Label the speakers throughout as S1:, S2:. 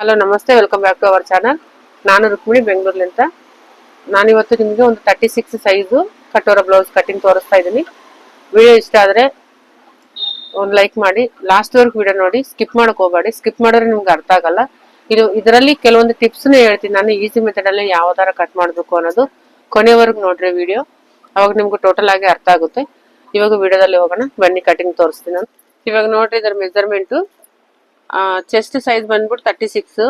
S1: Hello ನಮಸ್ತೆ. Welcome back to our channel ನಾನು ರುಕ್ಮಿಣಿ ನಾನು ಇವತ್ತು ನಿಮಗೆ ಒಂದು ತರ್ಟಿ ಸಿಕ್ಸ್ ಸೈಜು ಕಟ್ಟೋರ ಬ್ಲೌಸ್ ಕಟಿಂಗ್ ತೋರಿಸ್ತಾ ಇದ್ದೀನಿ. ವಿಡಿಯೋ ಇಷ್ಟ ಆದರೆ ಒಂದು ಲೈಕ್ ಮಾಡಿ. ಲಾಸ್ಟ್ ವರ್ಕ್ ವಿಡಿಯೋ ನೋಡಿ. ಸ್ಕಿಪ್ ಮಾಡೋಕೆ ಹೋಗಬೇಡಿ. ಸ್ಕಿಪ್ ಮಾಡಿದ್ರೆ ನಿಮ್ಗೆ ಅರ್ಥ ಆಗಲ್ಲ. ಇದು ಇದರಲ್ಲಿ ಕೆಲವೊಂದು ಟಿಪ್ಸ್ನ ಹೇಳ್ತೀನಿ. ನಾನು ಈಸಿ ಮೆಥಡಲ್ಲಿ ಯಾವ ಥರ ಕಟ್ ಮಾಡಬೇಕು ಅನ್ನೋದು ಕೊನೆವರೆಗೂ ನೋಡ್ರಿ ವಿಡಿಯೋ. ಅವಾಗ ನಿಮ್ಗೆ ಟೋಟಲ್ ಆಗಿ ಅರ್ಥ ಆಗುತ್ತೆ. ಇವಾಗ ವಿಡಿಯೋದಲ್ಲಿ ಹೋಗೋಣ. ಬನ್ನಿ ಕಟಿಂಗ್ ತೋರಿಸ್ತೀನಿ ನಾನು. ಇವಾಗ ನೋಡ್ರಿ ಇದರ ಮೆಜರ್ಮೆಂಟು ಚೆಸ್ಟ್ ಸೈಜ್ ಬಂದ್ಬಿಟ್ಟು ತರ್ಟಿ ಸಿಕ್ಸ್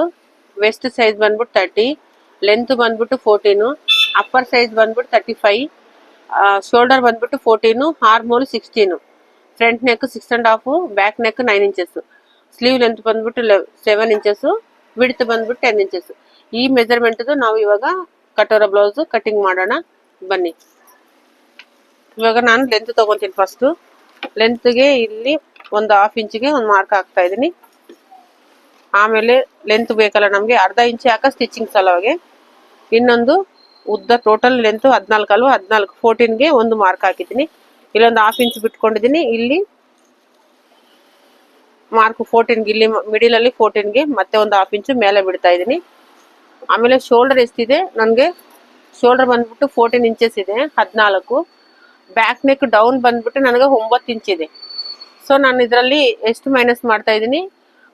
S1: ವೆಸ್ಟ್ ಸೈಜ್ ಬಂದ್ಬಿಟ್ಟು ತರ್ಟಿ ಲೆಂತ್ ಬಂದ್ಬಿಟ್ಟು ಫೋರ್ಟೀನು ಅಪ್ಪರ್ ಸೈಜ್ ಬಂದ್ಬಿಟ್ಟು ತರ್ಟಿ ಫೈವ್ ಶೋಲ್ಡರ್ ಬಂದ್ಬಿಟ್ಟು fourteen armhole sixteen front neck six and half back neck nine inches sleeve length ಬಂದ್ಬಿಟ್ಟು ಸೆವೆನ್ ಇಂಚಸ್ ವಿಡ್ತ್ ಬಂದ್ಬಿಟ್ಟು ten inches ಈ ಮೆಜರ್ಮೆಂಟ್ದು ನಾವು ಇವಾಗ ಕಟೋರ ಬ್ಲೌಸ್ ಕಟಿಂಗ್ ಮಾಡೋಣ. ಬನ್ನಿ. ಇವಾಗ ನಾನು ಲೆಂತ್ ತಗೊಂತೀನಿ ಫಸ್ಟು ಲೆಂತ್ಗೆ ಇಲ್ಲಿ ಒಂದು ಹಾಫ್ ಇಂಚಿಗೆ ಒಂದು ಮಾರ್ಕ್ ಹಾಕ್ತಾ ಇದ್ದೀನಿ. ಆಮೇಲೆ ಲೆಂತ್ ಬೇಕಲ್ಲ ನಮಗೆ, ಅರ್ಧ ಇಂಚು ಹಾಕ ಸ್ಟಿಚಿಂಗ್ ಸಲುವಾಗಿ. ಇನ್ನೊಂದು ಉದ್ದ ಟೋಟಲ್ ಲೆಂತ್ ಹದಿನಾಲ್ಕು ಅಲ್ವಾ, ಹದಿನಾಲ್ಕು ಫೋರ್ಟೀನ್ಗೆ ಒಂದು ಮಾರ್ಕ್ ಹಾಕಿದ್ದೀನಿ. ಇಲ್ಲೊಂದು ಹಾಫ್ ಇಂಚ್ ಬಿಟ್ಕೊಂಡಿದ್ದೀನಿ. ಇಲ್ಲಿ ಮಾರ್ಕ್ ಫೋರ್ಟೀನ್ಗೆ ಇಲ್ಲಿ ಮಿಡಿಲಲ್ಲಿ ಫೋರ್ಟೀನ್ಗೆ ಮತ್ತೆ ಒಂದು ಹಾಫ್ ಇಂಚು ಮೇಲೆ ಬಿಡ್ತಾ ಇದ್ದೀನಿ. ಆಮೇಲೆ ಶೋಲ್ಡರ್ ಎಷ್ಟಿದೆ ನನಗೆ ಶೋಲ್ಡರ್ ಬಂದ್ಬಿಟ್ಟು ಫೋರ್ಟೀನ್ ಇಂಚಸ್ ಇದೆ, ಹದಿನಾಲ್ಕು. ಬ್ಯಾಕ್ ನೆಕ್ ಡೌನ್ ಬಂದ್ಬಿಟ್ಟು ನನಗೆ ಒಂಬತ್ತು ಇಂಚ್ ಇದೆ. ಸೊ ನಾನು ಇದರಲ್ಲಿ ಎಷ್ಟು ಮೈನಸ್ ಮಾಡ್ತಾ ಇದ್ದೀನಿ?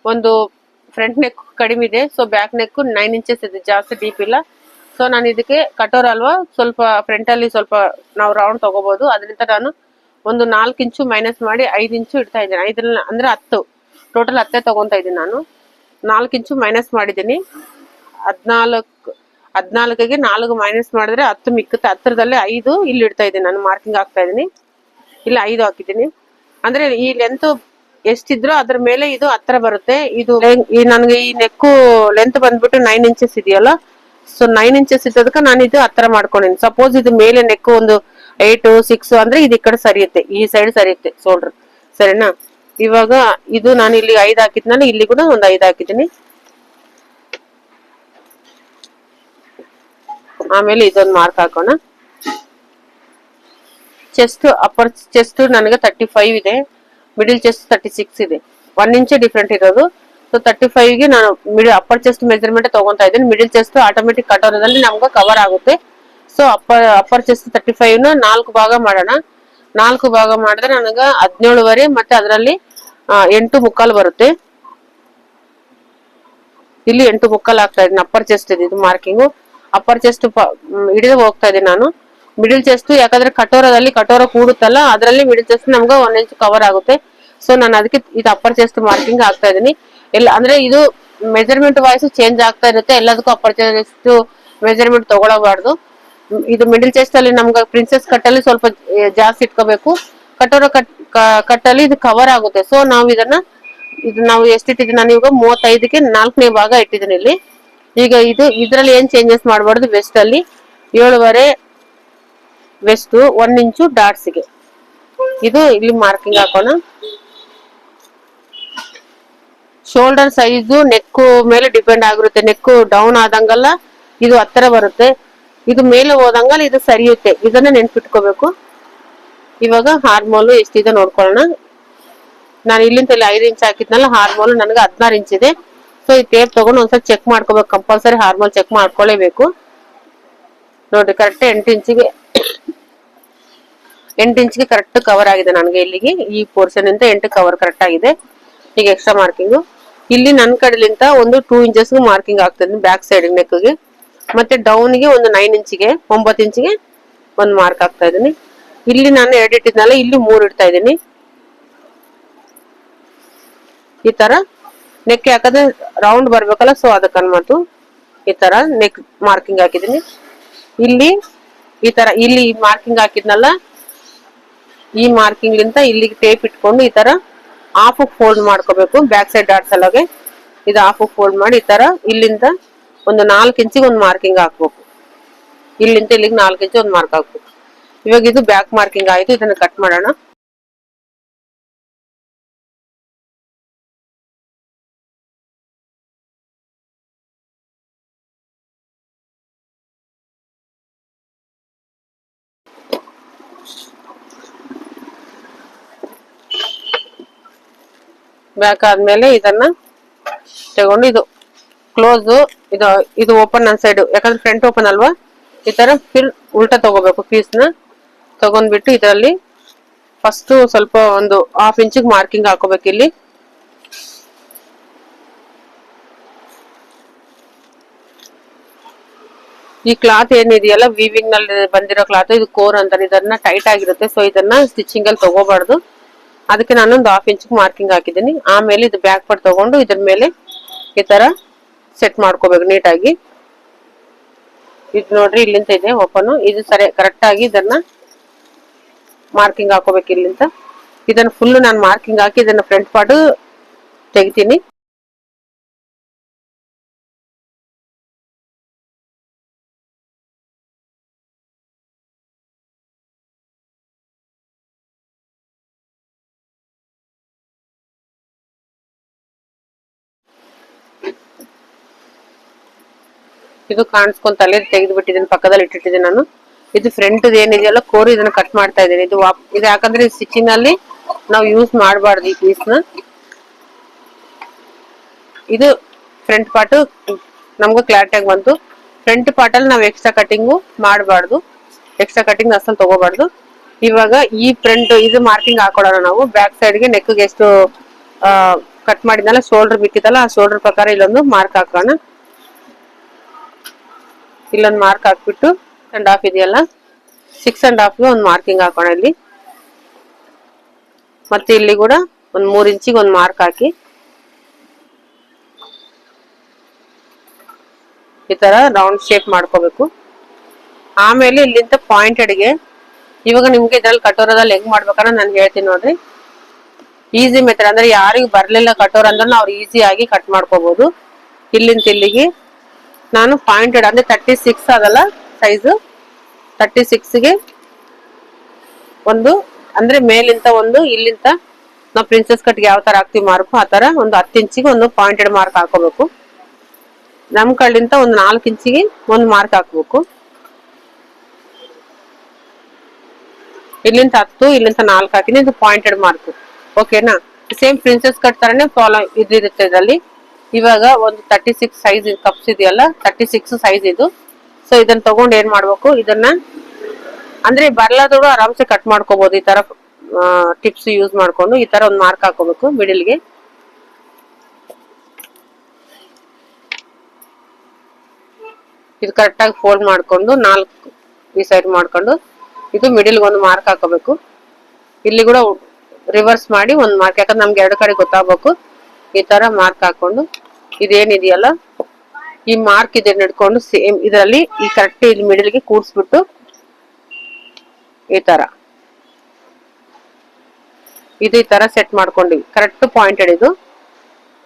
S1: ಒಂದು ಫ್ರಂಟ್ ನೆಕ್ ಕಡಿಮೆ ಇದೆ so back neck nine inches ಇದೆ, ಜಾಸ್ತಿ ಡೀಪ್ ಇಲ್ಲ. ಸೊ ನಾನು ಇದಕ್ಕೆ ಕಟೋರ್ ಅಲ್ವಾ, ಸ್ವಲ್ಪ ಫ್ರಂಟಲ್ಲಿ ಸ್ವಲ್ಪ ನಾವು ರೌಂಡ್ ತಗೋಬಹುದು ಅದರಿಂದ ನಾನು ಒಂದು ನಾಲ್ಕು ಇಂಚು ಮೈನಸ್ ಮಾಡಿ ಐದು ಇಂಚು ಇಡ್ತಾ ಇದ್ದೀನಿ. ಐದರಲ್ಲಿ ಅಂದ್ರೆ ಹತ್ತು ಟೋಟಲ್ ಹತ್ತೆ ತಗೊಂತಾ ಇದ್ದೀನಿ ನಾನು. ನಾಲ್ಕು ಇಂಚು ಮೈನಸ್ ಮಾಡಿದ್ದೀನಿ. ಹದಿನಾಲ್ಕು, ಹದಿನಾಲ್ಕಿಗೆ ನಾಲ್ಕು ಮೈನಸ್ ಮಾಡಿದ್ರೆ ಹತ್ತು ಮಿಕ್ಕುತ್ತೆ. ಹತ್ತಿರದಲ್ಲೇ ಐದು ಇಲ್ಲಿ ಇಡ್ತಾ ಇದ್ದೀನಿ ನಾನು ಮಾರ್ಕಿಂಗ್ ಹಾಕ್ತಾ ಇದ್ದೀನಿ. ಇಲ್ಲಿ ಐದು ಹಾಕಿದ್ದೀನಿ. ಅಂದ್ರೆ ಈ ಲೆಂತ್ ಎಷ್ಟಿದ್ರೋ ಅದ್ರ ಮೇಲೆ ಇದು ಹತ್ರ ಬರುತ್ತೆ. ಇದು ನನ್ಗೆ ಈ ನೆಕ್ಕು ಲೆಂತ್ ಬಂದ್ಬಿಟ್ಟು ನೈನ್ ಇಂಚಸ್ ಇದೆಯಲ್ಲ? ಸೊ ನೈನ್ ಇಂಚಸ್ ಇದ್ದದಕ್ಕೆ ನಾನು ಇದು ಹತ್ರ ಮಾಡ್ಕೊಂಡಿನಿ. ಸಪೋಸ್ ಇದು ಮೇಲೆ ನೆಕ್ಕು ಒಂದು ಏಟ್ ಸಿಕ್ಸ್ ಅಂದ್ರೆ ಇದು ಈ ಕಡೆ ಸರಿಯುತ್ತೆ. ಈ ಸೈಡ್ ಸರಿಯುತ್ತೆ ಶೋಲ್ಡರ್ ಸರಿನಾ? ಇವಾಗ ಇದು ನಾನು ಇಲ್ಲಿ ಐದು ಹಾಕಿದ್ನಲ್ಲ, ಇಲ್ಲಿ ಕೂಡ ಒಂದು ಐದು ಹಾಕಿದ್ದೀನಿ. ಆಮೇಲೆ ಇದೊಂದು ಮಾರ್ಕ್ ಹಾಕೋಣ. ಚೆಸ್ಟ್ ಅಪ್ಪರ್ ಚೆಸ್ಟ್ ನನಗೆ ತರ್ಟಿ ಫೈವ್ ಇದೆ. ಮಿಡಿಲ್ ಚೆಸ್ಟ್ ತರ್ಟಿ ಸಿಕ್ಸ್ ಇದೆ. ಒನ್ ಇಂಚ್ ಡಿಫ್ರೆಂಟ್ ಇರೋದು. ಸೊ ತರ್ಟಿ ಗೆ ನಾನು ಮಿಡಿಲ್ ಅಪ್ಪರ್ ಚೆಸ್ಟ್ ಮೆಜರ್ಮೆಂಟ್ ತಗೊಂತಾ ಇದ್ದೀನಿ. ಮಿಡಿಲ್ ಚೆಸ್ಟ್ ಆಟೋಮೆಟಿಕ್ ಕಟೋರದಲ್ಲಿ ನಮ್ಗೆ ಕವರ್ ಆಗುತ್ತೆ. So upper upper chest thirty five ನಾಲ್ಕು ಭಾಗ ಮಾಡೋಣ. ನಾಲ್ಕು ಭಾಗ ಮಾಡಿದ್ರೆ ನನಗೆ ಹದಿನೇಳುವರೆ ಮತ್ತೆ ಅದರಲ್ಲಿ ಎಂಟು ಮುಕ್ಕಾಲು ಬರುತ್ತೆ. ಇಲ್ಲಿ ಎಂಟು ಮುಕ್ಕಾಲು ಆಗ್ತಾ ಇದ್ದೀನಿ ಅಪ್ಪರ್ ಚೆಸ್ಟ್ ಇದೆ ಇದು ಮಾರ್ಕಿಂಗು ಅಪ್ಪರ್ ಚೆಸ್ಟ್ ಹಿಡಿದು ಹೋಗ್ತಾ ಇದ್ದೀನಿ ನಾನು. ಮಿಡಿಲ್ ಚೆಸ್ಟ್ ಯಾಕಂದ್ರೆ ಕಟೋರದಲ್ಲಿ ಕಟೋರ ಕೂಡುತ್ತಲ್ಲ, ಅದರಲ್ಲಿ ಮಿಡಿಲ್ ಚೆಸ್ಟ್ ನಮ್ಗೆ ಒನ್ ಇಂಚ್ ಕವರ್ ಆಗುತ್ತೆ. ಸೊ ನಾನು ಅದಕ್ಕೆ ಇದು ಅಪ್ಪರ್ ಚೆಸ್ಟ್ ಮಾರ್ಕಿಂಗ್ ಆಗ್ತಾ ಇದ್ದೀನಿ. ಎಲ್ಲ, ಅಂದ್ರೆ ಇದು ಮೆಜರ್ಮೆಂಟ್ ವಾಯ್ಸ್ ಚೇಂಜ್ ಆಗ್ತಾ ಇರುತ್ತೆ. ಎಲ್ಲದಕ್ಕೂ ಅಪ್ಪರ್ ಚೆಸ್ಟ್ ಮೆಜರ್ಮೆಂಟ್ ತಗೊಳಬಾರ್ದು. ಇದು ಮಿಡಿಲ್ ಚೆಸ್ಟ್ ಅಲ್ಲಿ ನಮ್ಗೆ ಪ್ರಿನ್ಸೆಸ್ ಕಟ್ಟಲ್ಲಿ ಸ್ವಲ್ಪ ಜಾಸ್ತಿ ಇಟ್ಕೋಬೇಕು. ಕಟೋರ ಕಟ್ ಕಟ್ಟಲ್ಲಿ ಇದು ಕವರ್ ಆಗುತ್ತೆ. ಸೊ ನಾವು ಇದನ್ನ, ಇದು ನಾವು ಎಷ್ಟಿಟ್ಟಿದ್ದೀನಿ ನಾನು ಇವಾಗ ಮೂವತ್ತೈದಕ್ಕೆ ನಾಲ್ಕನೇ ಭಾಗ ಇಟ್ಟಿದ್ದೀನಿ ಇಲ್ಲಿ. ಈಗ ಇದು, ಇದರಲ್ಲಿ ಏನ್ ಚೇಂಜಸ್ ಮಾಡಬಾರ್ದು ವೆಸ್ಟ್ ಅಲ್ಲಿ ಏಳುವರೆ ವೆಸ್ಟ್ ಒನ್ ಇಂಚು ಡಾಟ್ಸ್ಗೆ ಇದು ಇಲ್ಲಿ ಮಾರ್ಕಿಂಗ್ ಹಾಕೋಣ. ಶೋಲ್ಡರ್ ಸೈಜು ನೆಕ್ ಮೇಲೆ ಡಿಪೆಂಡ್ ಆಗಿರುತ್ತೆ. ನೆಕ್ ಡೌನ್ ಆದಂಗಲ್ಲ, ಇದು ಹತ್ತಿರ ಬರುತ್ತೆ. ಇದು ಮೇಲೆ ಹೋದಂಗಲ್ಲ, ಇದು ಸರಿಯುತ್ತೆ. ಇದನ್ನ ನೆನ್ಪಿಟ್ಕೋಬೇಕು. ಇವಾಗ ಹಾರ್ಮೋಲು ಎಷ್ಟಿದೆ ನೋಡ್ಕೊಳ್ಳೋಣ. ನಾನು ಇಲ್ಲಿಂದ ಇಲ್ಲಿ ಐದು ಇಂಚ್ ಹಾಕಿದ್ನಲ್ಲ ಹಾರ್ಮೋಲು ನನಗೆ ಹದಿನಾರು ಇಂಚ್ ಇದೆ. ಸೊ ಈ ಟೇಪ್ ತಗೊಂಡು ಒಂದ್ಸಲ ಚೆಕ್ ಮಾಡ್ಕೋಬೇಕು. ಕಂಪಲ್ಸರಿ ಹಾರ್ಮೋಲ್ ಚೆಕ್ ಮಾಡ್ಕೊಳ್ಳೇಬೇಕು. ನೋಡ್ರಿ ಕರೆಕ್ಟ್ ಎಂಟು ಇಂಚಿಗೆ ಎಂಟು ಇಂಚ್ಗೆ ಕರೆಕ್ಟ್ ಕವರ್ ಆಗಿದೆ ನನಗೆ ಇಲ್ಲಿಗೆ. ಈ ಪೋರ್ಷನ್ ಇಂದ ಎಂಟು ಕವರ್ ಕರೆಕ್ಟ್ ಆಗಿದೆ. ಈಗ ಎಕ್ಸ್ಟ್ರಾ ಮಾರ್ಕಿಂಗ್ ಇಲ್ಲಿ ನನ್ನ ಕಡೆಲಿಂದ ಒಂದು ಟೂ ಇಂಚಸ್ ಮಾರ್ಕಿಂಗ್ ಆಗ್ತದೆ ಬ್ಯಾಕ್ ಸೈಡ್ ನೆಕ್ಗೆ ಮತ್ತೆ ಡೌನ್ಗೆ ಒಂದು ನೈನ್ ಇಂಚಿಗೆ, ಒಂಬತ್ತು ಇಂಚಿಗೆ ಒಂದು ಮಾರ್ಕ್ ಆಗ್ತಾ ಇದ್ದೀನಿ. ಇಲ್ಲಿ ನಾನು ಎರಡು ಇಟ್ಟಿದ್ನಲ್ಲ, ಇಲ್ಲಿ ಮೂರು ಇಡ್ತಾ ಇದ್ದೀನಿ. ಈ ತರ ನೆಕ್ ಯಾಕಂದ್ರೆ ರೌಂಡ್ ಬರ್ಬೇಕಲ್ಲ ಸೊ ಅದಕ್ಕೆ ಅನ್ಮಾತು ಈ ತರ ನೆಕ್ ಮಾರ್ಕಿಂಗ್ ಹಾಕಿದ್ದೀನಿ. ಇಲ್ಲಿ ಈ ತರ, ಇಲ್ಲಿ ಮಾರ್ಕಿಂಗ್ ಹಾಕಿದ್ನಲ್ಲ ಈ ಮಾರ್ಕಿಂಗ್ ಲಿಂತ ಇಲ್ಲಿಗೆ ಟೇಪ್ ಇಟ್ಕೊಂಡು ಈ ತರ ಹಾಫ್ ಫೋಲ್ಡ್ ಮಾಡ್ಕೋಬೇಕು. ಬ್ಯಾಕ್ ಸೈಡ್ ಡಾಟ್ಸ್ ಅಲ್ಲಗೆ ಇದು ಹಾಫ್ ಫೋಲ್ಡ್ ಮಾಡಿ ಈ ತರ ಇಲ್ಲಿಂದ ಒಂದು ನಾಲ್ಕು ಇಂಚಿಗೆ ಒಂದು ಮಾರ್ಕಿಂಗ್ ಹಾಕ್ಬೇಕು. ಇಲ್ಲಿಂದ ಇಲ್ಲಿಗೆ ನಾಲ್ಕು ಇಂಚು ಒಂದು ಮಾರ್ಕ್ ಹಾಕ್ಬೇಕು. ಇವಾಗ ಇದು ಬ್ಯಾಕ್ ಮಾರ್ಕಿಂಗ್ ಆಯ್ತು, ಇದನ್ನು ಕಟ್ ಮಾಡೋಣ. ಬ್ಯಾಕ್ ಆದ್ಮೇಲೆ ಇದನ್ನ ತಗೊಂಡು ಇದು ಕ್ಲೋಸ್, ಇದು ಇದು ಓಪನ್ ನನ್ನ ಸೈಡ್. ಯಾಕಂದ್ರೆ ಫ್ರಂಟ್ ಓಪನ್ ಅಲ್ವಾ? ಈ ತರ ಫಿಲ್ ಉಲ್ಟಾ ತಗೋಬೇಕು ಪೀಸ್ನ. ತಗೊಂಡ್ಬಿಟ್ಟು ಇದರಲ್ಲಿ ಫಸ್ಟ್ ಸ್ವಲ್ಪ ಒಂದು ಹಾಫ್ ಇಂಚಿಗೆ ಮಾರ್ಕಿಂಗ್ ಹಾಕೋಬೇಕು ಇಲ್ಲಿ. ಈ ಕ್ಲಾತ್ ಏನಿದೆಯಲ್ಲ ವೀವಿಂಗ್ನಲ್ಲಿ ಬಂದಿರೋ ಕ್ಲಾತ್, ಇದು ಕೋರ್ ಅಂತಾರೆ ಇದನ್ನ ಟೈಟ್ ಆಗಿರುತ್ತೆ. ಸೊ ಇದನ್ನ ಸ್ಟಿಚಿಂಗ್ ಅಲ್ಲಿ ತಗೋಬಾರ್ದು. ಅದಕ್ಕೆ ನಾನು ಒಂದು ಹಾಫ್ ಇಂಚ್ ಮಾರ್ಕಿಂಗ್ ಹಾಕಿದ್ದೀನಿ. ಆಮೇಲೆ ಇದು ಬ್ಯಾಕ್ ಪಾರ್ಟ್ ತಗೊಂಡು ಇದ್ರ ಮೇಲೆ ಈ ತರ ಸೆಟ್ ಮಾಡ್ಕೋಬೇಕು ನೀಟಾಗಿ. ಇದು ನೋಡ್ರಿ ಇಲ್ಲಿಂದ ಇದೆ ಓಪನ್ ಇದು ಸರಿ ಕರೆಕ್ಟ್ ಆಗಿ ಇದನ್ನ ಮಾರ್ಕಿಂಗ್ ಹಾಕೋಬೇಕು ಇಲ್ಲಿಂದ. ಇದನ್ನ ಫುಲ್ ನಾನು ಮಾರ್ಕಿಂಗ್ ಹಾಕಿ ಇದನ್ನ ಫ್ರಂಟ್ ಪಾರ್ಟ್ ತೆಗಿತೀನಿ. ಇದು ಕಾಣಿಸ್ಕೊಂತ ತಲೆ ತೆಗೆದು ಬಿಟ್ಟಿದ್ದೀನಿ ಪಕ್ಕದಲ್ಲಿ ಇಟ್ಟಿಟ್ಟಿದ್ದೀನಿ ನಾನು. ಇದು ಫ್ರಂಟ್ ಏನಿದೆಯಲ್ಲ ಕೋರ್ ಇದನ್ನ ಕಟ್ ಮಾಡ್ತಾ ಇದ್ದೀನಿ. ಇದು ಇದು ಯಾಕಂದ್ರೆ ಸ್ಟಿಚಿಂಗ್ ಅಲ್ಲಿ ನಾವು ಯೂಸ್ ಮಾಡಬಾರ್ದು ಈ ಪೀಸ್ನ. ಇದು ಫ್ರಂಟ್ ಪಾರ್ಟ್ ನಮ್ಗೂ ಕ್ಲಾರಿಟಿ ಆಗಿ ಬಂತು. ಫ್ರಂಟ್ ಪಾರ್ಟ್ ಅಲ್ಲಿ ನಾವು ಎಕ್ಸ್ಟ್ರಾ ಕಟಿಂಗು ಮಾಡಬಾರ್ದು. ಎಕ್ಸ್ಟ್ರಾ ಕಟಿಂಗ್ ಅಸಲ್ ತಗೋಬಾರ್ದು. ಇವಾಗ ಈ ಫ್ರಂಟ್ ಇದು ಮಾರ್ಕಿಂಗ್ ಹಾಕೊಳ್ಳೋಣ ನಾವು. ಬ್ಯಾಕ್ ಸೈಡ್ಗೆ ನೆಕ್ಗೆ ಎಷ್ಟು ಕಟ್ ಮಾಡಿದ್ನಲ್ಲ ಶೋಲ್ಡರ್ ಬಿಕ್ಕಿದಲ್ಲ ಆ ಶೋಲ್ಡರ್ ಪ್ರಕಾರ ಇಲ್ಲೊಂದು ಮಾರ್ಕ್ ಹಾಕೋಣ. ಇಲ್ಲೊಂದು ಮಾರ್ಕ್ ಹಾಕ್ಬಿಟ್ಟು ಅಂಡ್ ಹಾಫ್ ಇದೆಯಲ್ಲ? ಸಿಕ್ಸ್ ಅಂಡ್ ಹಾಫ್ಗೆ ಒಂದು ಮಾರ್ಕಿಂಗ್ ಹಾಕೋಣ ಇಲ್ಲಿ. ಮತ್ತೆ ಇಲ್ಲಿ ಕೂಡ ಒಂದು ಮೂರು ಇಂಚಿಗೆ ಒಂದು ಮಾರ್ಕ್ ಹಾಕಿ. ಈ ತರ ರೌಂಡ್ ಶೇಪ್ ಮಾಡ್ಕೋಬೇಕು. ಆಮೇಲೆ ಇಲ್ಲಿಂದ ಪಾಯಿಂಟೆಡ್ಗೆ ಇವಾಗ ನಿಮ್ಗೆ ಇದ್ರಲ್ಲಿ ಕಟೋರದಲ್ಲಿ ಹೆಂಗ್ ಮಾಡ್ಬೇಕನ್ನ ನಾನು ಹೇಳ್ತೀನಿ ನೋಡ್ರಿ. ಈಸಿ ಮೆಥಡ್ ಅಂದ್ರೆ ಯಾರಿಗೂ ಬರ್ಲಿಲ್ಲ ಕಟೋರ್ ಅಂದ್ರೆ ಅವ್ರು ಈಸಿಯಾಗಿ ಕಟ್ ಮಾಡ್ಕೋಬಹುದು ಇಲ್ಲಿಂದ ಇಲ್ಲಿಗೆ ನಾನು ಪಾಯಿಂಟೆಡ್ ಅಂದ್ರೆ ತರ್ಟಿ ಸಿಕ್ಸ್ ಅದಲ್ಲ ಸೈಜು ತರ್ಟಿ ಸಿಕ್ಸ್ಗೆ ಒಂದು, ಅಂದ್ರೆ ಮೇಲಿಂದ ಒಂದು ಇಲ್ಲಿಂದ ನಾವು ಪ್ರಿನ್ಸೆಸ್ ಕಟ್ಗೆ ಯಾವ ತರ ಹಾಕ್ತಿವಿ ಮಾರ್ಕು ಆ ತರ ಒಂದು ಹತ್ತು ಇಂಚಿಗೆ ಒಂದು ಪಾಯಿಂಟೆಡ್ ಮಾರ್ಕ್ ಹಾಕೋಬೇಕು. ನಮ್ ಕಡೆಯಿಂದ ಒಂದು ನಾಲ್ಕು ಇಂಚಿಗೆ ಒಂದು ಮಾರ್ಕ್ ಹಾಕ್ಬೇಕು. ಇಲ್ಲಿಂದ ಹತ್ತು ಇಲ್ಲಿಂದ ನಾಲ್ಕು ಹಾಕಿನಿ ಇದು ಪಾಯಿಂಟೆಡ್ ಮಾರ್ಕ್ ಓಕೆನಾ ಸೇಮ್ ಪ್ರಿನ್ಸೆಸ್ ಕಟ್ ತರನೇ ಫಾಲೋ ಇದಿರುತ್ತೆ ಇದರಲ್ಲಿ. ಇವಾಗ ಒಂದು ತರ್ಟಿ ಸಿಕ್ಸ್ ಸೈಜ್ ಕಪ್ಸ್ ಇದೆಯಲ್ಲ? ತರ್ಟಿ ಸಿಕ್ಸ್ ಸೈಜ್ ಇದು. ಸೊ ಇದನ್ನ ತಗೊಂಡು ಏನ್ ಮಾಡ್ಬೇಕು? ಇದನ್ನ ಅಂದ್ರೆ ಬರ್ಲಾದೋಡು ಆರಾಮ್ಸೆ ಕಟ್ ಮಾಡ್ಕೋಬಹುದು ಈ ತರ ಟಿಪ್ಸ್ ಯೂಸ್ ಮಾಡ್ಕೊಂಡು ಈ ತರ ಒಂದು ಮಾರ್ಕ್ ಹಾಕೋಬೇಕು ಮಿಡಿಲ್ಗೆ ಇದು ಕರೆಕ್ಟ್ ಆಗಿ ಫೋಲ್ಡ್ ಮಾಡ್ಕೊಂಡು ನಾಲ್ಕು ಈ ಸೈಡ್ ಮಾಡ್ಕೊಂಡು ಇದು ಮಿಡಿಲ್ ಒಂದು ಮಾರ್ಕ್ ಹಾಕೋಬೇಕು. ಇಲ್ಲಿ ಕೂಡ ರಿವರ್ಸ್ ಮಾಡಿ ಒಂದು ಮಾರ್ಕ್ ಯಾಕಂದ್ರೆ ನಮ್ಗೆ ಎರಡು ಕಡೆ ಗೊತ್ತಾಗಬೇಕು. ಈ ತರ ಮಾರ್ಕ್ ಹಾಕೊಂಡು ಇದೇನಿದೆಯಲ್ಲ? ಈ ಮಾರ್ಕ್ ಇದನ್ನ ಹಿಡ್ಕೊಂಡು ಸೇಮ್ ಇದರಲ್ಲಿ ಈ ಕರೆಕ್ಟ್ ಇಲ್ಲಿ ಮಿಡಿಲ್ಗೆ ಕೂಡ್ಸ್ಬಿಟ್ಟು ಈ ತರ. ಇದು ಈ ತರ ಸೆಟ್ ಮಾಡ್ಕೊಂಡಿವಿ. ಕರೆಕ್ಟ್ ಪಾಯಿಂಟೆಡ್ ಇದು.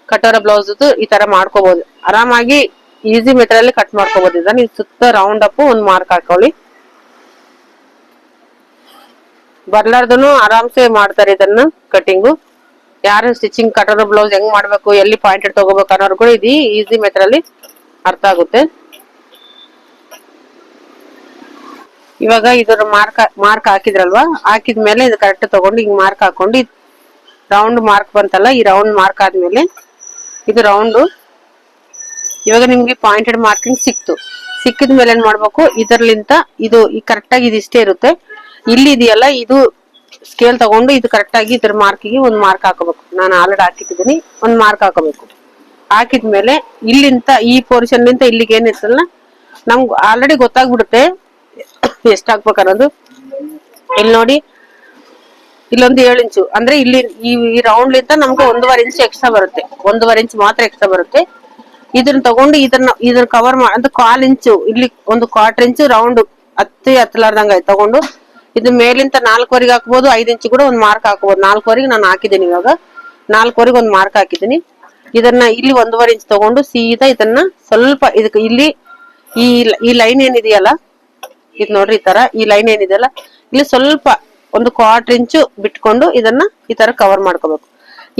S1: ಕಟೋರ ಬ್ಲೌಸ್ ಈ ತರ ಮಾಡ್ಕೋಬಹುದು ಆರಾಮಾಗಿ ಈಸಿ ಮೆಟೀರಿಯಲ್ ಅಲ್ಲಿ ಕಟ್ ಮಾಡ್ಕೋಬಹುದು ಇದನ್ನ ಇದು ಸುತ್ತ ರೌಂಡ್ ಅಪ್ ಒಂದ್ ಮಾರ್ಕ್ ಹಾಕೊಳ್ಳಿ. ಬರ್ಲಾರ್ದನು ಆರಾಮ್ಸೆ ಮಾಡ್ತಾರೆ ಇದನ್ನ ಕಟಿಂಗು ಯಾರು ಸ್ಟಿಚಿಂಗ್ ಕಟ್ಟೋದು ಬ್ಲೌಸ್ ಹೆಂಗ್ ಮಾಡ್ಬೇಕು, ಎಲ್ಲಿ ಪಾಯಿಂಟೆಡ್ ತಗೋಬೇಕು ಅನ್ನೋರು ಕೂಡ ಇದು ಈಸಿ ಮೆಥಡ್ ಅಲ್ಲಿ ಅರ್ಥ ಆಗುತ್ತೆ. ಇವಾಗ ಇದರ ಮಾರ್ಕ್ ಮಾರ್ಕ್ ಹಾಕಿದ್ರಲ್ವಾ? ಹಾಕಿದ್ಮೇಲೆ ಇದು ಕರೆಕ್ಟ್ ತಗೊಂಡು ಹಿಂಗ್ ಮಾರ್ಕ್ ಹಾಕೊಂಡು ರೌಂಡ್ ಮಾರ್ಕ್ ಬಂತಲ್ಲ, ಈ ರೌಂಡ್ ಮಾರ್ಕ್ ಆದ್ಮೇಲೆ ಇದು ರೌಂಡ್ ಇವಾಗ ನಿಮ್ಗೆ ಪಾಯಿಂಟೆಡ್ ಮಾರ್ಕಿಂಗ್ ಸಿಕ್ತು. ಸಿಕ್ಕಿದ ಮೇಲೆ ಏನ್ ಮಾಡ್ಬೇಕು? ಇದರ್ಲಿಂತ ಇದು ಕರೆಕ್ಟ್ ಆಗಿ ಇದಿಷ್ಟೇ ಇರುತ್ತೆ. ಇಲ್ಲಿ ಇದೆಯಲ್ಲ, ಇದು ಸ್ಕೇಲ್ ತಗೊಂಡು ಇದು ಕರೆಕ್ಟ್ ಆಗಿ ಇದ್ರ ಮಾರ್ಕಿಗೆ ಒಂದು ಮಾರ್ಕ್ ಹಾಕೋಬೇಕು. ನಾನು ಆಲ್ರೆಡಿ ಹಾಕಿಟ್ಟಿದ್ದೀನಿ ಒಂದು ಮಾರ್ಕ್ ಹಾಕೋಬೇಕು. ಹಾಕಿದ್ಮೇಲೆ ಇಲ್ಲಿಂದ ಈ ಪೋರ್ಷನ್ ಲಿಂತ ಇಲ್ಲಿಗೆ ಏನಿರ್ತಲ್ಲ ನಮ್ಗ್ ಆಲ್ರೆಡಿ ಗೊತ್ತಾಗ್ಬಿಡುತ್ತೆ. ಎಷ್ಟ್ ಹಾಕ್ಬೇಕು ಅನ್ನೋದು. ಇಲ್ಲಿ ನೋಡಿ, ಇಲ್ಲೊಂದು ಏಳು ಇಂಚು ಅಂದ್ರೆ ಇಲ್ಲಿ ಈ ರೌಂಡ್ ಲಿಂತ ನಮ್ಗೆ ಒಂದೂವರೆ ಇಂಚ್ ಎಕ್ಸ್ಟ್ರಾ ಬರುತ್ತೆ. ಒಂದೂವರೆ ಇಂಚ್ ಮಾತ್ರ ಎಕ್ಸ್ಟ್ರಾ ಬರುತ್ತೆ. ಇದನ್ನ ತಗೊಂಡು ಇದನ್ನ ಇದನ್ನ ಕವರ್ ಮಾಡಿ ಕಾಲ್ ಇಂಚು ಇಲ್ಲಿ ಒಂದು ಕ್ವಾರ್ಟರ್ ಇಂಚು ರೌಂಡ್ ಹತ್ತಿ ಹತ್ತಲಾರ್ದಂಗ ತಗೊಂಡು. ಇದು ಮೇಲಿಂದ ನಾಲ್ಕುವರೆಗೆ ಹಾಕ್ಬೋದು, ಐದು ಇಂಚು ಕೂಡ ಒಂದು ಮಾರ್ಕ್ ಹಾಕ್ಬೋದು. ನಾಲ್ಕುವರೆಗೆ ನಾನು ಹಾಕಿದ್ದೀನಿ ಇವಾಗ. ನಾಲ್ಕುವರೆಗೆ ಒಂದು ಮಾರ್ಕ್ ಹಾಕಿದ್ದೀನಿ. ಇದನ್ನ ಇಲ್ಲಿ ಒಂದೂವರೆ ಇಂಚ್ ತಗೊಂಡು ಸೀದಾ ಇದನ್ನ ಸ್ವಲ್ಪ ಇದಕ್ಕೆ ಇಲ್ಲಿ ಈ ಈ ಲೈನ್ ಏನಿದೆಯಲ್ಲ, ಇದು ನೋಡ್ರಿ ಈ ತರ, ಈ ಲೈನ್ ಏನಿದೆಯಲ್ಲ, ಇಲ್ಲಿ ಸ್ವಲ್ಪ ಒಂದು ಕ್ವಾರ್ಟರ್ ಇಂಚು ಬಿಟ್ಕೊಂಡು ಇದನ್ನ ಈ ತರ ಕವರ್ ಮಾಡ್ಕೋಬೇಕು.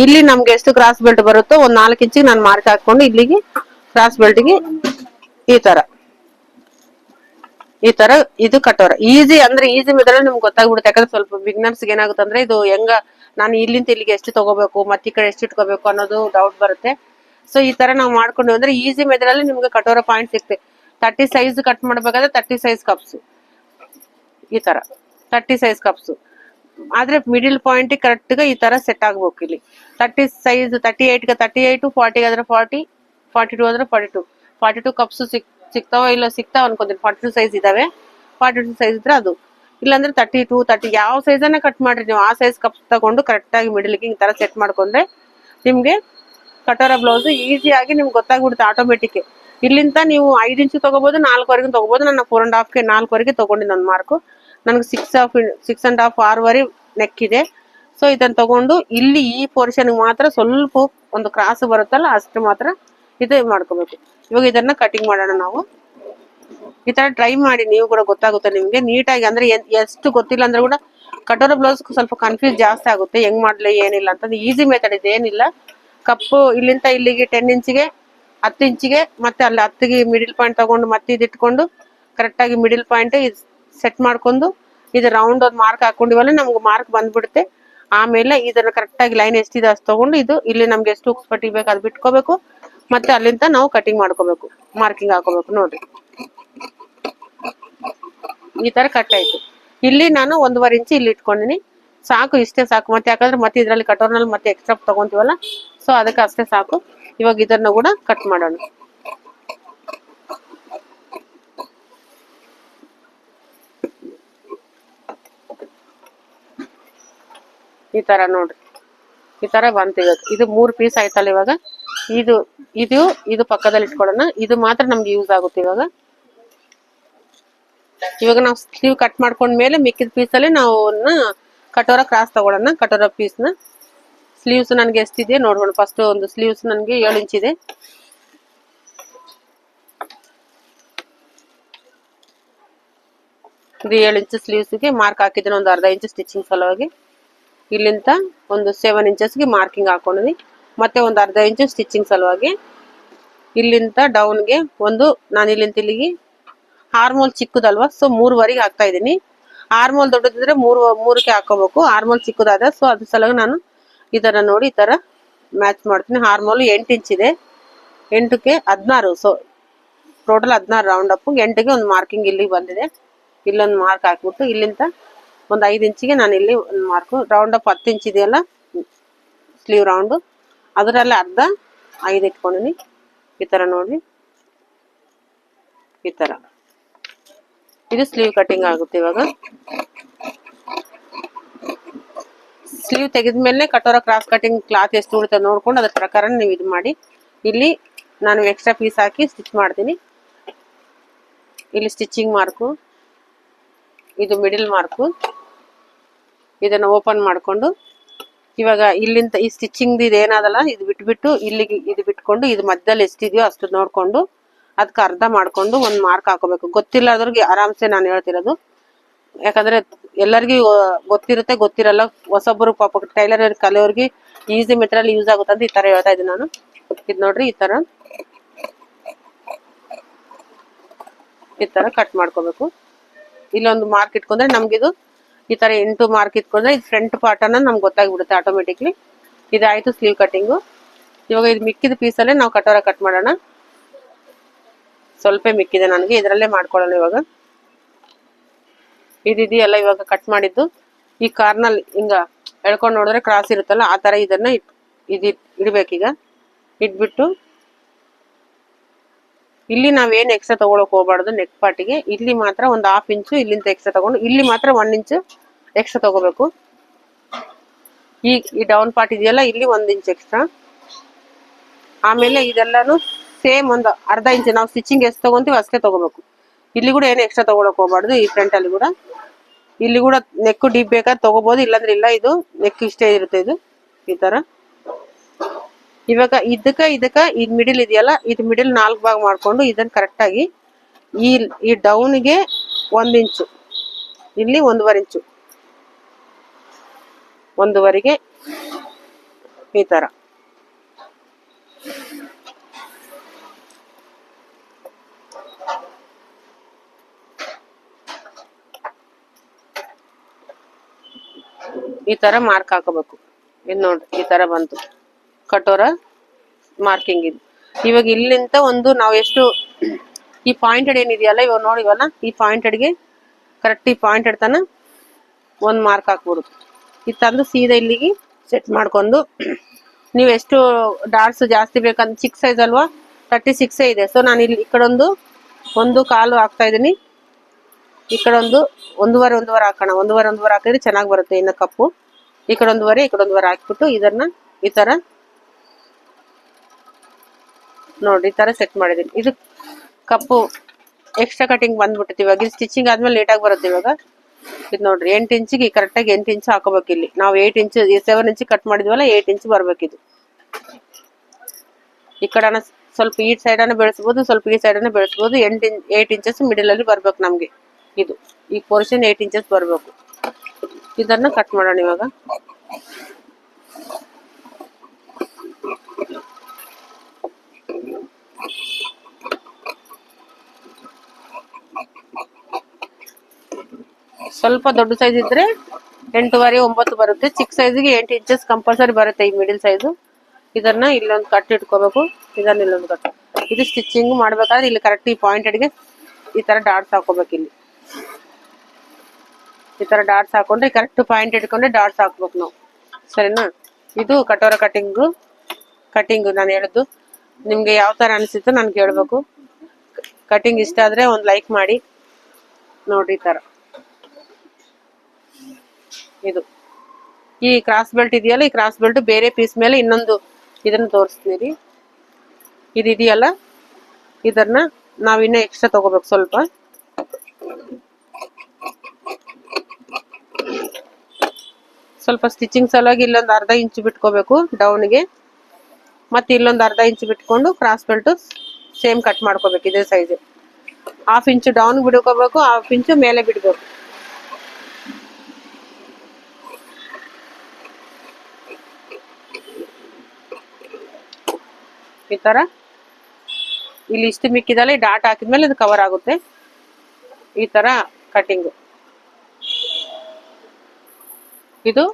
S1: ಇಲ್ಲಿ ನಮ್ಗೆ ಎಷ್ಟು ಕ್ರಾಸ್ ಬೆಲ್ಟ್ ಬರುತ್ತೋ, ಒಂದ್ ನಾಲ್ಕು ಇಂಚಿಗೆ ನಾನು ಮಾರ್ಕ್ ಹಾಕೊಂಡು ಇಲ್ಲಿಗೆ ಕ್ರಾಸ್ ಬೆಲ್ಟ್ಗೆ ಈ ತರ. ಈ ತರ ಇದು ಕಟೋರ ಈಸಿ ಅಂದ್ರೆ ಈಸಿ ಮೆಥಡ್ ನಿಮ್ಗೆ ಗೊತ್ತಾಗ್ಬಿಡುತ್ತೆ. ಯಾಕಂದ್ರೆ ಸ್ವಲ್ಪ ಬಿಗ್ನರ್ಸ್ ಏನಾಗುತ್ತೆ ಅಂದ್ರೆ ಇದು ಹೆಂಗ ನಾನು ಇಲ್ಲಿಂದ ಇಲ್ಲಿಗೆ ಎಷ್ಟು ತಗೋಬೇಕು, ಮತ್ತೆ ಈ ಕಡೆ ಎಷ್ಟು ಇಟ್ಕೋಬೇಕು ಅನ್ನೋದು ಡೌಟ್ ಬರುತ್ತೆ. ಸೊ ಈ ತರ ನಾವು ಮಾಡ್ಕೊಂಡು ಅಂದ್ರೆ ಈಸಿ ಮೆಥಡ್ ಅಲ್ಲಿ ನಿಮ್ಗೆ ಕಟೋರ ಪಾಯಿಂಟ್ ಸಿಗ್ತದೆ ತರ್ಟಿ ಸೈಜ್ ಕಟ್ ಮಾಡ್ಬೇಕಾದ್ರೆ ತರ್ಟಿ ಸೈಜ್ ಕಪ್ಸ್ ಈ ತರ. ತರ್ಟಿ ಸೈಜ್ ಕಪ್ಸ್ ಆದ್ರೆ ಮಿಡಿಲ್ ಪಾಯಿಂಟ್ ಕರೆಕ್ಟ್ಗೆ ಈ ತರ ಸೆಟ್ ಆಗ್ಬೇಕು ಇಲ್ಲಿ. ತರ್ಟಿ ಸೈಜ್ ತರ್ಟಿ ಏಟ್ಗೆ ತರ್ಟಿ ಏಟ್ ಫಾರ್ಟಿ ಆದ್ರೆ ಫಾರ್ಟಿ ಫಾರ್ಟಿ ಟೂ ಆದ್ರೆ forty two forty two cups ಸಿಕ್ ಸಿಗ್ತಾವ ಇಲ್ಲ ಸಿಗ್ತಾವ ಅನ್ಕೊಂತೀನಿ. ಫಾರ್ಟಿ ಟು ಸೈಜ್ ಇದಾವೆ. ಫಾರ್ಟಿ ಟು ಸೈಜ್ ಇದ್ರೆ ಅದು. ಇಲ್ಲಾಂದ್ರೆ ತರ್ಟಿ ಟೂ ತರ್ಟಿ ಯಾವ ಸೈಜನ್ನೇ ಕಟ್ ಮಾಡ್ರಿ ನೀವು. ಆ ಸೈಜ್ ಕಪ್ ತಗೊಂಡು ಕರೆಕ್ಟಾಗಿ ಮಿಡಲ್ಗೆ ಈ ತರ ಸೆಟ್ ಮಾಡ್ಕೊಂಡ್ರೆ ನಿಮಗೆ ಕಟೋರ ಬ್ಲೌಸ್ ಈಸಿಯಾಗಿ ನಿಮ್ಗೆ ಗೊತ್ತಾಗ್ಬಿಡುತ್ತೆ ಆಟೋಮೆಟಿಕ್ ಇಲ್ಲಿಂದ ನೀವು ಐದು ಇಂಚು ತಗೋಬಹುದು ನಾಲ್ಕುವರೆಗೂ ತಗೋಬಹುದು ನನ್ನ ಫೋರ್ ಅಂಡ್ ಹಾಫ್ಗೆ ನಾಲ್ಕುವರೆಗೆ ತಗೊಂಡಿದ್ದು ನನ್ನ ಮಾರ್ಕು ನನಗೆ six of six and half ಆರೂವರೆ ನೆಕ್ ಇದೆ. ಸೊ ಇದನ್ನ ತಗೊಂಡು ಇಲ್ಲಿ ಈ ಪೋರ್ಷನ್ ಮಾತ್ರ ಸ್ವಲ್ಪ ಒಂದು ಕ್ರಾಸ್ ಬರುತ್ತಲ್ಲ, ಅಷ್ಟು ಮಾತ್ರ ಇದು ಮಾಡ್ಕೋಬೇಕು. ಇವಾಗ ಇದನ್ನ ಕಟಿಂಗ್ ಮಾಡೋಣ ನಾವು. ಈ ತರ ಟ್ರೈ ಮಾಡಿ, ನೀವು ಕೂಡ ಗೊತ್ತಾಗುತ್ತೆ ನಿಮ್ಗೆ. ನೀಟಾಗಿ ಅಂದ್ರೆ ಎಷ್ಟು ಗೊತ್ತಿಲ್ಲ ಅಂದ್ರೆ ಕೂಡ ಕಟೋರ ಬ್ಲೌಸ್ ಸ್ವಲ್ಪ ಕನ್ಫ್ಯೂಸ್ ಜಾಸ್ತಿ ಆಗುತ್ತೆ. ಹೆಂಗ್ ಮಾಡ್ಲಿ, ಏನಿಲ್ಲ ಅಂತಂದ್ರೆ ಈಸಿ ಮೆಥಡ್ ಇದೆ, ಏನಿಲ್ಲ. ಕಪ್ಪು ಇಲ್ಲಿಂದ ಇಲ್ಲಿಗೆ ಟೆನ್ ಇಂಚಿಗೆ ಹತ್ತು ಇಂಚಿಗೆ ಮತ್ತೆ ಅಲ್ಲಿ ಹತ್ತಿಗೆ ಮಿಡಿಲ್ ಪಾಯಿಂಟ್ ತಗೊಂಡು ಮತ್ತೆ ಇದು ಇಟ್ಕೊಂಡು ಕರೆಕ್ಟ್ ಆಗಿ ಮಿಡಿಲ್ ಪಾಯಿಂಟ್ ಸೆಟ್ ಮಾಡ್ಕೊಂಡು ಇದು ರೌಂಡ್ ಒಂದು ಮಾರ್ಕ್ ಹಾಕೊಂಡಿವಲ್ಲ, ನಮ್ಗೆ ಮಾರ್ಕ್ ಬಂದ್ಬಿಡುತ್ತೆ. ಆಮೇಲೆ ಇದನ್ನ ಕರೆಕ್ಟ್ ಆಗಿ ಲೈನ್ ಎಷ್ಟಿದೆ ಅಷ್ಟು ತಗೊಂಡು ಇದು ಇಲ್ಲಿ ನಮ್ಗೆ ಎಷ್ಟು ಉಕ್ಸ್ ಪಟ್ಟಿ ಬೇಕು ಅದು ಬಿಟ್ಕೋಬೇಕು. ಮತ್ತೆ ಅಲ್ಲಿಂದ ನಾವು ಕಟಿಂಗ್ ಮಾಡ್ಕೋಬೇಕು ಮಾರ್ಕಿಂಗ್ ಹಾಕೋಬೇಕು ನೋಡ್ರಿ ಈ ತರ ಕಟ್ ಆಯ್ತು. ಇಲ್ಲಿ ನಾನು ಒಂದೂವರೆ ಇಂಚ್ ಇಲ್ಲಿ ಇಟ್ಕೊಂಡಿನಿ. ಸಾಕು, ಇಷ್ಟೇ ಸಾಕು. ಮತ್ತೆ ಯಾಕಂದ್ರೆ ಮತ್ತೆ ಇದ್ರಲ್ಲಿ ಕಟೋರ್ನಲ್ಲಿ ಮತ್ತೆ ಎಕ್ಸ್ಟ್ರಾ ತಗೊಂತೀವಲ್ಲ ಸೊ ಅದಕ್ಕೆ ಅಷ್ಟೇ ಸಾಕು. ಇವಾಗ ಇದನ್ನ ಕೂಡ ಕಟ್ ಮಾಡೋಣ. ಈ ತರ ನೋಡ್ರಿ. ಈ ತರ ಬಂತು ಇವಾಗ. ಇದು ಮೂರ್ ಪೀಸ್ ಆಯ್ತಲ್ಲ ಇವಾಗ? ಇದು ಇದು ಇದು ಪಕ್ಕದಲ್ಲಿ ಇಟ್ಕೊಳ್ಳೋಣ. ಇದು ಮಾತ್ರ ನಮ್ಗೆ ಯೂಸ್ ಆಗುತ್ತೆ ಇವಾಗ. ಇವಾಗ ನಾವು ಸ್ಲೀವ್ ಕಟ್ ಮಾಡ್ಕೊಂಡ್ಮೇಲೆ ಮಿಕ್ಕಿದ ಪೀಸಲ್ಲಿ ನಾವು ಕಟೋರ ಕ್ರಾಸ್ ತಗೊಳ್ಳೋಣ. ಕಟೋರ ಪೀಸ್ನ ಸ್ಲೀವ್ಸ್ ನನಗೆ ಎಷ್ಟಿದೆ ನೋಡೋಣ ಫಸ್ಟ್ ಒಂದು ಸ್ಲೀವ್ಸ್ ನನಗೆ ಏಳು ಇಂಚಿದೆ ಇದೆ. ಏಳು ಇಂಚ್ ಸ್ಲೀವ್ಸ್ಗೆ ಮಾರ್ಕ್ ಹಾಕಿದ್ದೀನಿ. ಒಂದು ಅರ್ಧ ಇಂಚ್ ಸ್ಟಿಚಿಂಗ್ ಸಲುವಾಗಿ. ಇಲ್ಲಿಂದ ಒಂದು ಸೆವೆನ್ ಇಂಚಸ್ಗೆ ಮಾರ್ಕಿಂಗ್ ಹಾಕೊಂಡಿನಿ. ಮತ್ತೆ ಒಂದು ಅರ್ಧ ಇಂಚು ಸ್ಟಿಚಿಂಗ್ ಸಲುವಾಗಿ ಇಲ್ಲಿಂದ ಡೌನ್ಗೆ ಒಂದು, ನಾನು ಇಲ್ಲಿಂದ ಇಲ್ಲಿಗೆ ಹಾರ್ಮೋಲ್ ಚಿಕ್ಕದಲ್ವಾ? ಸೊ ಮೂರುವರೆಗೆ ಹಾಕ್ತಾ ಇದ್ದೀನಿ. ಹಾರ್ಮೋಲ್ ದೊಡ್ಡದಿದ್ರೆ ಮೂರು, ಮೂರಕ್ಕೆ ಹಾಕೋಬೇಕು ಹಾರ್ಮೋಲ್ ಚಿಕ್ಕದಾದ ಸೊ ಅದ್ರ ಸಲುವಾಗಿ ನಾನು ಈ ತರ ನೋಡಿ ಈ ತರ ಮ್ಯಾಚ್ ಮಾಡ್ತೀನಿ. ಹಾರ್ಮೋಲ್ ಎಂಟು ಇಂಚ್ ಇದೆ. ಎಂಟಕ್ಕೆ ಹದಿನಾರು. ಸೊ ಟೋಟಲ್ ಹದಿನಾರು ರೌಂಡ್ ಅಪ್ ಎಂಟಿಗೆ ಒಂದು ಮಾರ್ಕಿಂಗ್ ಇಲ್ಲಿಗೆ ಬಂದಿದೆ. ಇಲ್ಲೊಂದು ಮಾರ್ಕ್ ಹಾಕ್ಬಿಟ್ಟು ಇಲ್ಲಿಂದ ಒಂದು ಐದು ಇಂಚಿಗೆ ನಾನು ಇಲ್ಲಿ ಒಂದು ಮಾರ್ಕು ರೌಂಡ್ ಅಪ್ ಹತ್ತು ಇಂಚ್ ಇದೆಯಲ್ಲ? ಸ್ಲೀವ್ ರೌಂಡು ಅದರಲ್ಲಿ ಅರ್ಧ ಐದು ಇಟ್ಕೊಂಡಿನಿ. ಈ ಥರ ನೋಡಿ. ಈ ಥರ ಇದು ಸ್ಲೀವ್ ಕಟಿಂಗ್ ಆಗುತ್ತೆ ಇವಾಗ. ಸ್ಲೀವ್ ತೆಗೆದ್ಮೇಲೆ ಕಟೋರ ಕ್ರಾಸ್ ಕಟಿಂಗ್ ಕ್ಲಾತ್ ಎಷ್ಟು ಉಳಿತದೆ ನೋಡ್ಕೊಂಡು ಅದ್ರ ಪ್ರಕಾರ ನೀವು ಇದು ಮಾಡಿ. ಇಲ್ಲಿ ನಾನು ಎಕ್ಸ್ಟ್ರಾ ಪೀಸ್ ಹಾಕಿ ಸ್ಟಿಚ್ ಮಾಡ್ತೀನಿ. ಇಲ್ಲಿ ಸ್ಟಿಚಿಂಗ್ ಮಾರ್ಕು ಇದು ಮಿಡಿಲ್ ಮಾರ್ಕು ಇದನ್ನು ಓಪನ್ ಮಾಡ್ಕೊಂಡು ಇವಾಗ ಇಲ್ಲಿಂದ ಈ ಸ್ಟಿಚಿಂಗ್ ಇದು ಏನಾದಲ್ಲ, ಇದು ಬಿಟ್ಬಿಟ್ಟು ಇಲ್ಲಿಗೆ ಇದು ಬಿಟ್ಕೊಂಡು, ಇದು ಮಧ್ಯದಲ್ಲಿ ಎಷ್ಟಿದೆಯೋ ಅಷ್ಟು ನೋಡ್ಕೊಂಡು ಅದಕ್ಕೆ ಅರ್ಧ ಮಾಡ್ಕೊಂಡು ಒಂದು ಮಾರ್ಕ್ ಹಾಕೋಬೇಕು. ಗೊತ್ತಿಲ್ಲದವ್ರಿಗೆ ಆರಾಮ್ಸೆ ನಾನು ಹೇಳ್ತಿರೋದು. ಯಾಕಂದ್ರೆ ಎಲ್ಲರಿಗೂ ಗೊತ್ತಿರುತ್ತೆ, ಗೊತ್ತಿರಲ್ಲ. ಹೊಸೊಬ್ಬರು ಪಾಪ ಟೈಲರ್ ಕಲಿಯೋರಿಗೆ ಈಸಿ ಮೆಟೀರಿಯಲ್ ಯೂಸ್ ಆಗುತ್ತೆ ಅಂತ ಈ ತರ ಹೇಳ್ತಾ ಇದ್ದೀನಿ ನಾನು. ಇದು ನೋಡ್ರಿ, ಈ ತರ. ಈ ತರ ಕಟ್ ಮಾಡ್ಕೋಬೇಕು. ಇಲ್ಲೊಂದು ಮಾರ್ಕ್ ಇಟ್ಕೊಂಡ್ರೆ ನಮ್ಗಿದು ಈ ತರ ಎಂಟು ಮಾರ್ಕ್ ಇಟ್ಕೊಂಡ್ರೆ ಇದು ಫ್ರಂಟ್ ಪಾರ್ಟ್ ಅನ್ನ ನಮ್ಗೆ ಗೊತ್ತಾಗ್ಬಿಡುತ್ತೆ ಆಟೋಮೆಟಿಕ್ಲಿ ಇದಾಯ್ತು ಸ್ಲೀವ್ ಕಟ್ಟಿಂಗು ಇವಾಗ ಇದು ಮಿಕ್ಕಿದ ಪೀಸಲ್ಲೇ ನಾವು ಕಟೋರ ಕಟ್ ಮಾಡೋಣ. ಸ್ವಲ್ಪ ಮಿಕ್ಕಿದೆ ನನಗೆ, ಇದರಲ್ಲೇ ಮಾಡ್ಕೊಳ್ಳೋಣ ಇವಾಗ. ಇದಿದೆಯಲ್ಲ ಇವಾಗ ಕಟ್ ಮಾಡಿದ್ದು. ಈ ಕಾರ್ನಲ್ಲಿ ಹಿಂಗ ಎಳ್ಕೊಂಡು ನೋಡಿದ್ರೆ ಕ್ರಾಸ್ ಇರುತ್ತಲ್ಲ, ಆ ಥರ ಇದನ್ನ ಇಟ್ ಇದು ಇಡ್ಬೇಕೀಗ. ಇಟ್ಬಿಟ್ಟು ಇಲ್ಲಿ ನಾವೇನು ಎಕ್ಸ್ಟ್ರಾ ತಗೊಳಕ್ ಹೋಗ್ಬಾರ್ದು ನೆಕ್ ಪಾರ್ಟಿಗೆ ಇಲ್ಲಿ ಮಾತ್ರ ಒಂದು ಹಾಫ್ ಇಂಚು ಇಲ್ಲಿಂದ ಎಕ್ಸ್ಟ್ರಾ ತಗೊಂಡು, ಇಲ್ಲಿ ಮಾತ್ರ ಒನ್ ಇಂಚು ಎಕ್ಸ್ಟ್ರಾ ತಗೋಬೇಕು. ಈ ಈ ಡೌನ್ ಪಾರ್ಟ್ ಇದೆಯಲ್ಲ, ಇಲ್ಲಿ ಒಂದು ಇಂಚ್ ಎಕ್ಸ್ಟ್ರಾ ಆಮೇಲೆ ಇದೆಲ್ಲಾನು ಸೇಮ್ ಒಂದು ಅರ್ಧ ಇಂಚು ನಾವು ಸ್ಟಿಚಿಂಗ್ ಎಷ್ಟು ತಗೊಂತೀವಿ ಅಷ್ಟೇ ತಗೋಬೇಕು. ಇಲ್ಲಿ ಕೂಡ ಏನು ಎಕ್ಸ್ಟ್ರಾ ತಗೊಳಕ್ ಹೋಗ್ಬಾರ್ದು, ಈ ಫ್ರಂಟ್ ಅಲ್ಲಿ ಕೂಡ. ಇಲ್ಲಿ ಕೂಡ ನೆಕ್ ಡೀಪ್ ಬೇಕಾದ್ರೆ ತಗೋಬಹುದು ಇಲ್ಲಾಂದ್ರೆ ಇಲ್ಲ, ಇದು ನೆಕ್ ಇಷ್ಟೇ ಇರುತ್ತೆ ಇದು, ಈ ತರ. ಇವಾಗ ಇದಕ್ಕ ಇದಕ್ಕ ಇದ್ ಮಿಡಿಲ್ ಇದೆಯಲ್ಲ, ಇದು ಮಿಡಿಲ್ ನಾಲ್ಕು ಭಾಗ ಮಾಡ್ಕೊಂಡು ಇದನ್ನ ಕರೆಕ್ಟ್ ಆಗಿ ಈ ಈ ಡೌನ್ಗೆ ಒಂದ್ ಇಂಚು ಇಲ್ಲಿ ಒಂದೂವರೆ ಇಂಚು ಒಂದೂವರೆಗೆ ಈ ತರ. ಈ ತರ ಮಾರ್ಕ್ ಹಾಕೋಬೇಕು. ಇದು ನೋಡ್ರಿ, ಈ ತರ ಬಂತು. ಕಟೋರ ಮಾರ್ಕಿಂಗ್ ಇದು. ಇವಾಗ ಇಲ್ಲಿಂದ ಒಂದು ನಾವು ಎಷ್ಟು ಈ ಪಾಯಿಂಟೆಡ್ ಏನಿದೆಯಲ್ಲ, ಇವಾಗ ನೋಡಿವಲ್ಲ ಈ ಪಾಯಿಂಟೆಡ್ಗೆ ಕರೆಕ್ಟ್ ಈ ಪಾಯಿಂಟೆಡ್ ತನ ಒಂದು ಮಾರ್ಕ್ ಹಾಕ್ಬೋದು. ಇದು ತಂದು ಸೀದಾ ಇಲ್ಲಿಗೆ ಸೆಟ್ ಮಾಡ್ಕೊಂಡು, ನೀವು ಎಷ್ಟು ಡಾಟ್ಸ್ ಜಾಸ್ತಿ ಬೇಕಂತ ಚಿಕ್ಕ ಸೈಜ್ ಅಲ್ವಾ ತರ್ಟಿ ಸಿಕ್ಸೇ ಇದೆ. ಸೊ ನಾನು ಇಲ್ಲಿ ಈ ಕಡೆ ಒಂದು ಕಾಲು ಹಾಕ್ತಾ ಇದ್ದೀನಿ. ಈ ಕಡೆ ಒಂದು ಒಂದೂವರೆ ಒಂದೂವರೆ ಹಾಕೋಣ. ಒಂದೂವರೆ ಒಂದೂವರೆ ಹಾಕಿದ್ರೆ ಚೆನ್ನಾಗಿ ಬರುತ್ತೆ, ಇನ್ನು ಕಪ್ಪು. ಈ ಕಡೆ ಒಂದೂವರೆ, ಈ ಕಡೆ ಒಂದೂವರೆ ಹಾಕ್ಬಿಟ್ಟು ಇದನ್ನ ಈ ತರ ನೋಡಿ, ಈ ತರ ಸೆಟ್ ಮಾಡಿದ್ದೀನಿ ಇದು ಕಪ್ಪು ಎಕ್ಸ್ಟ್ರಾ ಕಟಿಂಗ್ ಬಂದ್ಬಿಟ್ಟಿತ್ತು ಇವಾಗ. ಇದು ಸ್ಟಿಚಿಂಗ್ ಆದ್ಮೇಲೆ ಲೇಟಾಗಿ ಬರುತ್ತೆ ಇವಾಗ. ಇದು ನೋಡ್ರಿ, ಎಂಟು ಇಂಚಿಗೆ ಕರೆಕ್ಟಾಗಿ ಎಂಟು ಇಂಚು ಹಾಕೋಬೇಕು ಇಲ್ಲಿ. ನಾವು eight inch seven inch cut ಮಾಡಿದ್ವಲ್ಲ eight inch ಬರ್ಬೇಕಿದು ಈ ಕಡೆನ ಸ್ವಲ್ಪ ಈ ಸೈಡನ್ನು ಬೆಳೆಸ್ಬೋದು, ಸ್ವಲ್ಪ ಈ ಸೈಡನ್ನು ಬೆಳೆಸ್ಬೋದು. ಎಂಟು ಇಂಚ್ ಏಟ್ ಇಂಚಸ್ ಮಿಡಲ್ ಅಲ್ಲಿ ಬರ್ಬೇಕು ನಮ್ಗೆ ಇದು. ಈ ಪೋರ್ಷನ್ ಏಟ್ ಇಂಚಸ್ ಬರ್ಬೇಕು. ಇದನ್ನ ಕಟ್ ಮಾಡೋಣ ಇವಾಗ. ಸ್ವಲ್ಪ ದೊಡ್ಡ ಸೈಜ್ ಇದ್ರೆ ಎಂಟೂವರೆ, ಒಂಬತ್ತು ಬರುತ್ತೆ. ಚಿಕ್ಕ ಸೈಜ್ಗೆ ಎಂಟು ಇಂಚಸ್ ಕಂಪಲ್ಸರಿ ಬರುತ್ತೆ ಈ ಮಿಡಿಲ್ ಸೈಜು ಇದನ್ನ ಇಲ್ಲೊಂದು ಕಟ್ ಇಟ್ಕೋಬೇಕು. ಇದನ್ನ ಇಲ್ಲೊಂದು ಕಟ್ ಇದು ಸ್ಟಿಚಿಂಗ್ ಮಾಡ್ಬೇಕಾದ್ರೆ ಇಲ್ಲಿ ಕರೆಕ್ಟ್ ಈ ಪಾಯಿಂಟೆಡ್ಗೆ ಈ ತರ ಡಾಟ್ಸ್ ಹಾಕೋಬೇಕು ಇಲ್ಲಿ. ಈ ತರ ಡಾಟ್ಸ್ ಹಾಕೊಂಡ್ರೆ ಕರೆಕ್ಟ್ ಪಾಯಿಂಟ್ ಇಟ್ಕೊಂಡ್ರೆ ಡಾಟ್ಸ್ ಹಾಕ್ಬೇಕು ನಾವು. ಸರಿನಾ? ಇದು ಕಟೋರ ಕಟಿಂಗು ಕಟಿಂಗು ನಾನು ಹೇಳಿದ್ದು ನಿಮ್ಗೆ ಯಾವ ತರ ಅನಿಸುತ್ತೋ ನನ್ಗೆ ಹೇಳ್ಬೇಕು ಕಟಿಂಗ್ ಇಷ್ಟ ಆದ್ರೆ ಒಂದು ಲೈಕ್ ಮಾಡಿ. ನೋಡಿ ತರ. ಇದು. ಈ ಕ್ರಾಸ್ ಬೆಲ್ಟ್ ಇದೆಯಲ್ಲ, ಈ ಕ್ರಾಸ್ ಬೆಲ್ಟ್ ಬೇರೆ ಪೀಸ್ ಮೇಲೆ ಇನ್ನೊಂದು ಇದನ್ನ ತೋರಿಸ್ತೀನಿ ಇದು ಇದೆಯಲ್ಲ ಇದನ್ನ ನಾವಿನ್ನ ಎಕ್ಸ್ಟ್ರಾ ತಗೋಬೇಕು ಸ್ವಲ್ಪ. ಸ್ವಲ್ಪ ಸ್ಟಿಚಿಂಗ್ ಸಲುವಾಗಿ ಇಲ್ಲೊಂದು ಅರ್ಧ ಇಂಚು ಬಿಟ್ಕೋಬೇಕು ಡೌನ್ಗೆ ಮತ್ತೆ ಇಲ್ಲೊಂದು ಅರ್ಧ ಇಂಚ್ ಬಿಟ್ಕೊಂಡು ಕ್ರಾಸ್ ಬೆಲ್ಟ್ ಸೇಮ್ ಕಟ್ ಮಾಡ್ಕೋಬೇಕು ಇದೇ ಸೈಜ್ ಹಾಫ್ ಇಂಚು ಡೌನ್ ಬಿಡ್ಕೋಬೇಕು ಹಾಫ್ ಇಂಚು ಮೇಲೆ ಬಿಡ್ಬೇಕು. ಈ ತರ. ಇಲ್ಲಿ ಇಷ್ಟು ಮಿಕ್ಕಿದಲ್ಲಿ ಡಾಟ್ ಹಾಕಿದ್ಮೇಲೆ ಇದು ಕವರ್ ಆಗುತ್ತೆ. ಈ ತರ ಕಟಿಂಗ್ ಇದು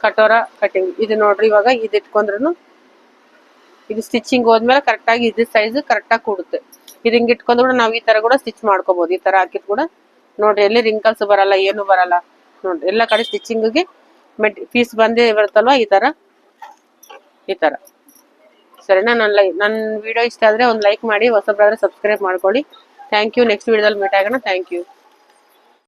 S1: ಕಟೋರ ಕಟಿಂಗ್ ಇದು ನೋಡ್ರಿ ಇವಾಗ ಇದು ಇಟ್ಕೊಂಡ್ರು ಇದು ಸ್ಟಿಚಿಂಗ್ ಹೋದ್ಮೇಲೆ ಕರೆಕ್ಟ್ ಆಗಿ ಇದು ಸೈಜ್ ಕರೆಕ್ಟ್ ಆಗಿ ಕೊಡುತ್ತೆ. ಇದು ಹಿಂಗ್ ಇಟ್ಕೊಂಡ್ರು ಕೂಡ ನಾವು ಈ ತರ ಕೂಡ ಸ್ಟಿಚ್ ಮಾಡ್ಕೋಬಹುದು ಈ ತರ ಹಾಕಿದ್ ಕೂಡ ನೋಡ್ರಿ, ಎಲ್ಲಿ ರಿಂಕಲ್ಸ್ ಬರಲ್ಲ, ಏನು ಬರಲ್ಲ. ನೋಡ್ರಿ, ಎಲ್ಲ ಕಡೆ ಸ್ಟಿಚಿಂಗ್ಗೆ ಮೆಟ್ ಪೀಸ್ ಬಂದೇ ಬರುತ್ತಲ್ವಾ ಈ ತರ? ಈ ತರ. ಸರಿನಾ? ನನ್ನ ಲೈ ನನ್ನ ವಿಡಿಯೋ ಇಷ್ಟ ಆದ್ರೆ ಒಂದು ಲೈಕ್ ಮಾಡಿ ಹೊಸಬ್ರಾದ್ರೆ ಸಬ್ಸ್ಕ್ರೈಬ್ ಮಾಡ್ಕೊಳ್ಳಿ. ಥ್ಯಾಂಕ್ ಯು ನೆಕ್ಸ್ಟ್ ವಿಡಿಯೋದಲ್ಲಿ ಮೀಟ್ ಆಗೋಣ. Thank you